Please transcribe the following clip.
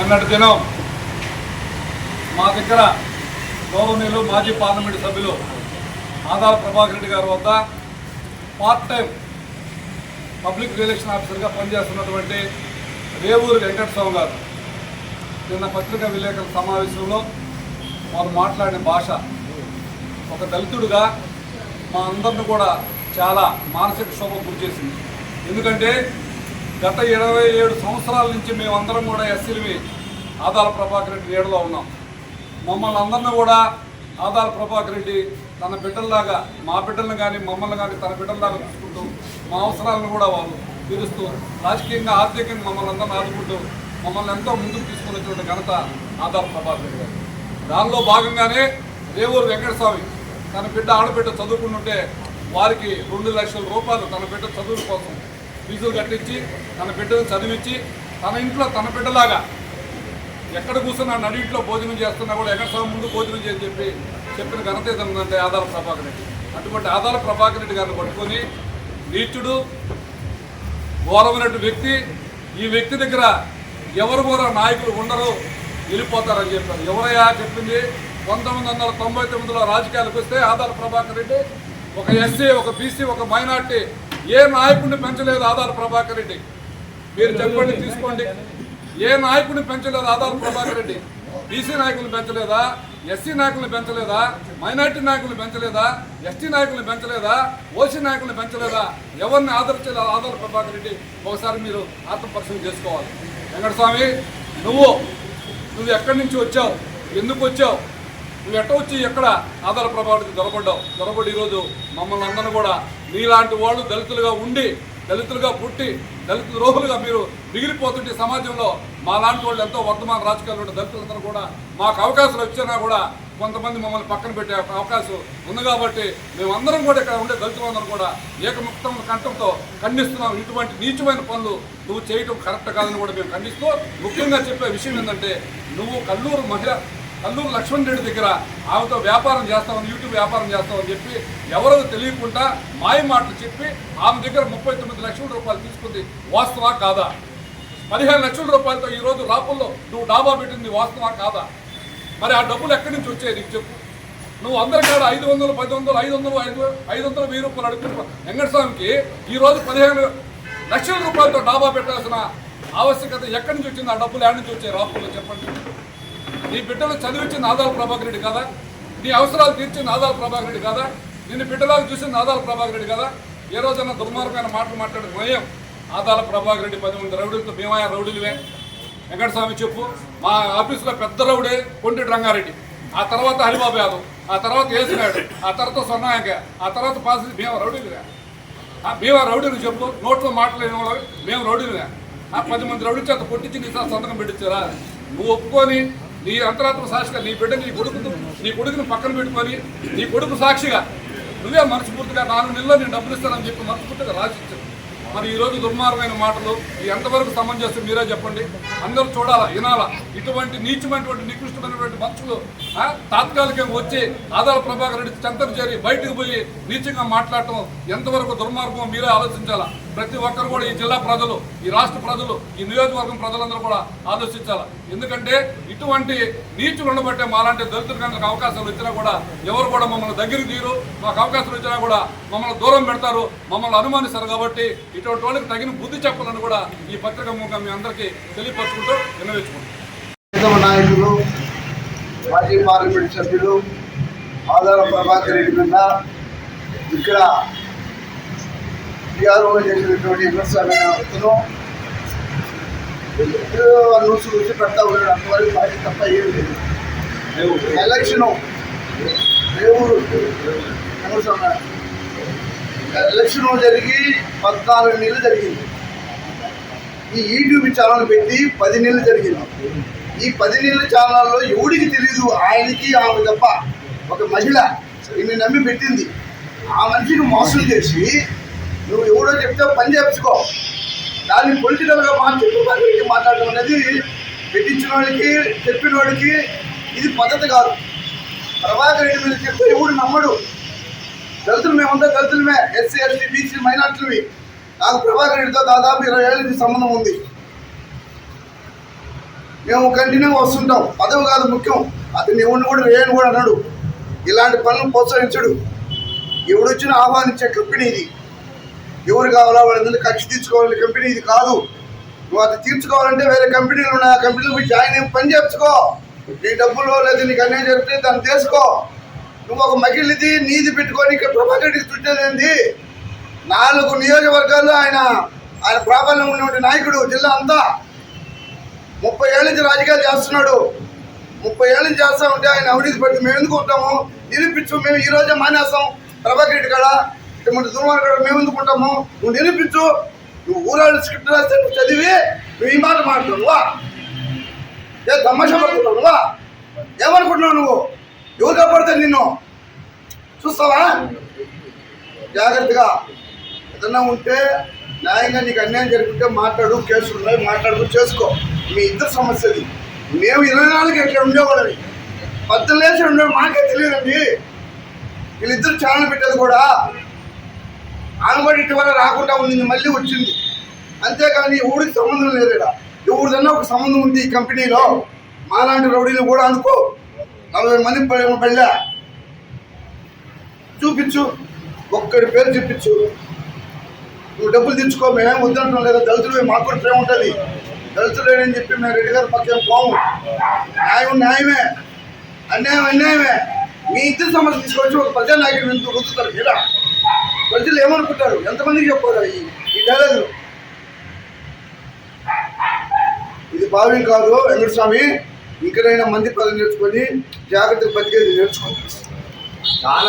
నిన్నటి దినం మా దగ్గర గౌరవనీయులు మాజీ పార్లమెంట్ సభ్యులు ఆదాల ప్రభాకర్ రెడ్డి గారి వద్ద పార్ట్ టైం పబ్లిక్ రిలేషన్ ఆఫీసర్గా పనిచేస్తున్నటువంటి రేవూరు వెంకటస్వామి గారు. నిన్న పత్రికా విలేకరుల సమావేశంలో వారు మాట్లాడిన భాష ఒక దళితుడుగా మా అందరిని కూడా చాలా మానసిక శోభ గురి చేసింది. ఎందుకంటే గత ఇరవై ఏడు సంవత్సరాల నుంచి మేమందరం కూడా ఎస్సీలవి ఆదాల ప్రభాకర్ రెడ్డి ఏడులో ఉన్నాం. మమ్మల్ని అందరిని కూడా ఆదాల ప్రభాకర్ రెడ్డి తన బిడ్డల్లాగా మా బిడ్డలను కానీ మమ్మల్ని కానీ తన బిడ్డల్లాగా చూసుకుంటూ మా అవసరాలను కూడా వాళ్ళు తీరుస్తూ రాజకీయంగా ఆర్థికంగా మమ్మల్ని అందరిని ఆదుకుంటూ మమ్మల్ని ఎంతో ముందుకు తీసుకుని వచ్చినటువంటి ఘనత ఆదాల ప్రభాకర్ రెడ్డి గారు దానిలో భాగంగానే రేవూరు వెంకటస్వామి తన బిడ్డ ఆడబిడ్డ చదువుకుంటుంటే వారికి రెండు లక్షల రూపాయలు తన బిడ్డ చదువుల కోసం ఫీజులు కట్టించి తన బిడ్డను చదివించి తన ఇంట్లో తన బిడ్డలాగా ఎక్కడ కూర్చున్నా నడింట్లో భోజనం చేస్తున్నా కూడా ఎక్కడ సభ ముందు భోజనం చేయని చెప్పి చెప్పిన ఘనత ఏదంటే ఆధార ప్రభాకర్ రెడ్డి. అటువంటి ఆధార ప్రభాకర్ రెడ్డి గారిని పట్టుకొని నీచుడు ఘోరమైనటువంటి వ్యక్తి ఈ వ్యక్తి దగ్గర ఎవరు కూడా నాయకులు ఉండరు వెళ్ళిపోతారని చెప్పారు. ఎవరయ్యా చెప్పింది? పంతొమ్మిది వందల తొంభై తొమ్మిదిలో రాజకీయాలకు వస్తే ఆధార ప్రభాకర్ రెడ్డి ఒక ఎస్సీ ఒక బీసీ ఒక మైనార్టీ ఏ నాయకుడిని పెంచలేదు ఆధార్ ప్రభాకర్ రెడ్డి? మీరు చెప్పండి తీసుకోండి. ఏ నాయకుడిని పెంచలేదు ఆధార్ ప్రభాకర్ రెడ్డి? బీసీ నాయకులను పెంచలేదా? ఎస్సీ నాయకులను పెంచలేదా? మైనార్టీ నాయకులను పెంచలేదా? ఎస్టీ నాయకులను పెంచలేదా? ఓసీ నాయకులను పెంచలేదా? ఎవరిని ఆదరించలేదు ఆధార్ ప్రభాకర్ రెడ్డి ఒకసారి మీరు ఆత్మపరిశీలన చేసుకోవాలి. వెంకటస్వామి నువ్వు నువ్వు ఎక్కడి నుంచి వచ్చావు? ఎందుకు వచ్చావు? నువ్వు ఎట్ట వచ్చి ఎక్కడ ఆధార ప్రభావానికి దొరకబడ్డావు దొరకబడి ఈరోజు మమ్మల్ని అందరిని కూడా నీలాంటి వాళ్ళు దళితులుగా ఉండి దళితులుగా పుట్టి దళిత ద్రోహులుగా మీరు మిగిలిపోతుంటే సమాజంలో మా లాంటి వాళ్ళు ఎంతో వర్తమాన రాజకీయాలు ఉన్న దళితులందరూ కూడా మాకు అవకాశాలు వచ్చినా కూడా కొంతమంది మమ్మల్ని పక్కన పెట్టే అవకాశం ఉంది కాబట్టి మేమందరం కూడా ఇక్కడ ఉండే దళితులందరం కూడా ఏకముక్తం కంఠంతో ఖండిస్తున్నాం. ఇటువంటి నీచమైన పనులు నువ్వు చేయటం కరెక్ట్ కాదని కూడా మేము ఖండిస్తూ ముఖ్యంగా చెప్పే విషయం ఏంటంటే నువ్వు కల్లూరు మహిళ కల్లూరు లక్ష్మణ్ రెడ్డి దగ్గర ఆమెతో వ్యాపారం చేస్తామని యూట్యూబ్ వ్యాపారం చేస్తామని చెప్పి ఎవరో తెలియకుండా మాయ మాటలు చెప్పి ఆమె దగ్గర ముప్పై తొమ్మిది లక్షల రూపాయలు తీసుకుంది వాస్తవా కాదా? పదిహేను లక్షల రూపాయలతో ఈరోజు రాపుల్లో నువ్వు డాబా పెట్టింది వాస్తవా కాదా? మరి ఆ డబ్బులు ఎక్కడి నుంచి వచ్చాయి నీకు చెప్పు? నువ్వు అందరికాడ ఐదు వందలు పది వందలు ఐదు వందలు ఐదు ఐదు వందలు వెయ్యి రూపాయలు అడుగుతున్నావు. వెంకటస్వామికి ఈ రోజు పదిహేను లక్షల రూపాయలతో డాబా పెట్టాల్సిన ఆవశ్యకత ఎక్కడి నుంచి వచ్చింది? ఆ డబ్బులు ఎక్కడి నుంచి వచ్చాయి? రాపుల్లో చెప్పండి. నీ బిడ్డలు చదివించిన ఆదాల ప్రభాకర్ రెడ్డి కదా? నీ అవసరాలు తీర్చిన ఆదాల ప్రభాకర్ రెడ్డి కదా? నిన్ను బిడ్డలాగా చూసిన ఆదాల ప్రభాకర్ రెడ్డి కదా? ఏ రోజన్నా దుర్మార్గమైన మాటలు మాట్లాడిన భయం ఆదాల ప్రభాకర్ రెడ్డి పది మంది రౌడీలతో మేమయ్య రౌడీలువే వెంకటస్వామి చెప్పు మా ఆఫీసులో పెద్ద రౌడే కొంటి రంగారెడ్డి. ఆ తర్వాత హరిబాబు యాదవ్ ఆ తర్వాత ఏసునాయుడు ఆ తర్వాత సొన్నాయక ఆ తర్వాత పాసి మేము రౌడీలుగా ఆ భీమా రౌడీలు చెప్పు నోట్లో మాట్లాడిన వాళ్ళు మేము రౌడీలుగా ఆ పది మంది రౌడీ చేత కొట్టించి నీ సంతకం పెట్టించారా? నువ్వు ఒప్పుకొని నీ అంతరాత్మ సాక్షిగా నీ బిడ్డ నీ కొడుకు నీ కొడుకుని పక్కన పెట్టుకొని నీ కొడుకు సాక్షిగా నువ్వే మనస్ఫూర్తిగా నాలుగు నెలల్లో నేను డబ్బులు ఇస్తానని చెప్పి మనస్ఫూర్తిగా రాసిచ్చాను మరి ఈరోజు దుర్మార్గమైన మాటలు ఎంతవరకు సమంజసం మీరే చెప్పండి. అందరూ చూడాలా వినాలా. ఇటువంటి నీచమైనటువంటి నికృష్టమైనటువంటి మనుషులు తాత్కాలికంగా వచ్చి ఆదాల ప్రభాకర్ రెడ్డి చెంతకు చేరి బయటకు పోయి నీచంగా మాట్లాడటం ఎంతవరకు దుర్మార్గం మీరే ఆలోచించాలా. ప్రతి ఒక్కరు కూడా ఈ జిల్లా ప్రజలు ఈ రాష్ట్ర ప్రజలు ఈ నియోజకవర్గం ప్రజలందరూ కూడా ఆలోచించాలి. ఎందుకంటే ఇటువంటి నీచులు ఉండబట్టే మాలాంటి దళితుల కనుక అవకాశాలు వచ్చినా కూడా ఎవరు కూడా మమ్మల్ని దగ్గరికి తీరు మాకు అవకాశాలు వచ్చినా కూడా మమ్మల్ని దూరం పెడతారు. మమ్మల్ని అనుమానిస్తారు కాబట్టి ఇటువంటి వాళ్ళకి తగిన బుద్ధి చెప్పాలని కూడా ఈ పత్రిక మూలంగా మీ అందరికీ తెలియపరచుకుంటూ విన్నవించుకుంటాం నాయకులు మాజీ పార్లమెంట్ సభ్యులు ఆధార ప్రభాకర్ రెడ్డి ఇక్కడ టీఆర్ఓ చేసినటువంటి విమర్శమైన వ్యక్తులు న్యూస్ వచ్చి పెడతా ఉన్నాడు అంతవరకు పార్టీ తప్ప ఏం లేదు. ఎలక్షను రేవూరు ఎలక్షన్ జరిగి పద్నాలుగు నెలలు జరిగింది. ఈ యూట్యూబ్ ఛానల్ పెట్టి పది నెలలు జరిగింది. ఈ పది నెలల ఛానల్లో ఎవడికి తెలియదు ఆయనకి ఆమె తప్ప ఒక మహిళ ఈమె నమ్మి పెట్టింది. ఆ మనిషిని మోసం చేసి నువ్వు ఎవడో చెప్తే పని చేపించుకో దాన్ని పొలిటికల్గా మా చెప్పుకోవడానికి మాట్లాడడం అనేది పెట్టించిన వాళ్ళకి చెప్పిన వాడికి ఇది పద్ధతి కాదు. ప్రభాకర్ రెడ్డి మీద చెప్తే ఎవడు నమ్మడు దళితులు మేముందా దళితులమే ఎస్సీ ఎస్టీ బీసీ మైనార్టీలవి. నాకు ప్రభాకర్ రెడ్డితో దాదాపు ఇరవై ఏళ్ళ నుంచి సంబంధం ఉంది. మేము కంటిన్యూగా వస్తుంటాం. పదవి కాదు ముఖ్యం. అతను ఎవరిని కూడా వేయని కూడా అన్నాడు ఇలాంటి పనులు ప్రోత్సహించడు. ఎవడొచ్చినా ఆహ్వానించే కంపెనీ ఇది. ఎవరు కావాలా వాళ్ళ మీద కక్ష తీర్చుకోవాలి కంపెనీ ఇది కాదు. నువ్వు అది తీర్చుకోవాలంటే వేరే కంపెనీలు ఉన్నాయి. ఆ కంపెనీలో పోయి జాయిన్ అయ్యి పని చేర్చుకో నీ డబ్బులు లేదా నీకు అన్యాయం జరిగితే దాన్ని తీసుకో నువ్వు ఒక మగిలిది నీది పెట్టుకొని ఇక్కడ ప్రభాకర్కి చుట్టేదేంది నాలుగు నియోజకవర్గాల్లో ఆయన ఆయన ప్రాబల్యం ఉన్నటువంటి నాయకుడు జిల్లా అంతా. ముప్పై ఏళ్ళ నుంచి రాజకీయాలు చేస్తున్నాడు. ముప్పై ఏళ్ళ నుంచి చేస్తా ఉంటే ఆయన అవినీతి పడితే మేము ఎందుకు ఉంటాము? నిరూపించు మేము ఈ రోజే మానేస్తాం. ప్రభాకర్ రెడ్డి కదా ఇటువంటి దుర్మార్గ మేము ఎందుకు ఉంటాము? నువ్వు నిరూపించు. నువ్వు ఊరాళ్ళు స్క్రిప్ట్ రాస్తే నువ్వు చదివి నువ్వు ఈ మాట మాట్లాడువా ఏ తమాషా ఏమనుకుంటున్నావు నువ్వు? ఎవరు కాపాడుతారు నిన్ను? చూస్తావా? జాగ్రత్తగా ఏదన్నా ఉంటే న్యాయంగా నీకు అన్యాయం జరుగుతుంటే మాట్లాడు కేసులు ఉన్నాయి మాట్లాడు చేసుకో. మీ ఇద్దరు సమస్యది. మేము ఇరవై నాలుగు ఎట్లా ఉండేవాళ్ళని పద్దెనిమిది లేచి ఉండే మాకే తెలియదండి. వీళ్ళిద్దరు ఛానల్ పెట్టేది కూడా ఆమె ఇటీవల రాకుండా ఉంది మళ్ళీ వచ్చింది. అంతేకాని ఊరికి సంబంధం లేదు ఇక్కడ ఎవరిదన్నా ఒక సంబంధం ఉంది ఈ కంపెనీలో. మాలాంటి రౌడీలు కూడా అనుకో. నలభై మంది ప- పెళ్ళా. చూపించు. ఒక్కడి పేరు చూపించు నువ్వు డబ్బులు తెచ్చుకో. మేమేం వద్దంటాం లేదా? దళితులు మాకు కూడా ప్రేమ ఉంటుంది. దళితులేనని చెప్పి మేము రెడ్డి గారి పక్కన పోము. న్యాయం న్యాయమే. అన్యాయం అన్యాయమే. మీ ఇద్దరు సమస్య తీసుకొచ్చి ఒక ప్రజానాయకుడు ఎందుకు రుద్దుతారు. ఇలా ప్రజలు ఏమనుకుంటారు? ఎంతమందికి చెప్పారు ఈ ఈ డైలాగులు. ఇది భావ్యం కాదు వెంకటస్వామి ఇంకనైనా మంది పదవి నేర్చుకొని జాగ్రత్తగా బతికేది నేర్చుకోండి. చాలా